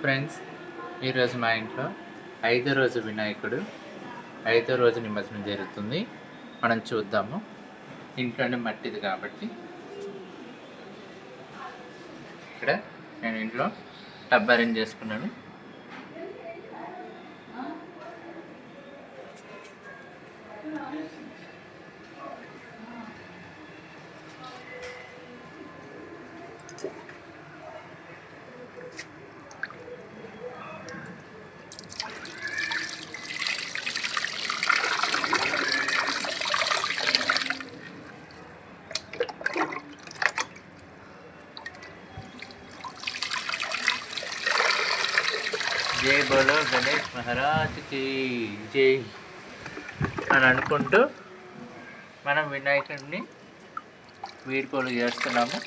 Friends ఈరోజు మా ఇంట్లో ఐదో రోజు వినాయకుడు ఐదో రోజు నిమజ్జనం జరుగుతుంది. మనం చూద్దాము. ఇంట్లోనే మట్టిది కాబట్టి. ఇక్కడ నేను ఇంట్లో టబ్ అరేంజ్ చేసుకున్నాను. జై బోలో గణేష్ మహారాజ్కి జై అని అనుకుంటూ మనం వినాయకుడిని వీడ్కోలు చేస్తున్నాము.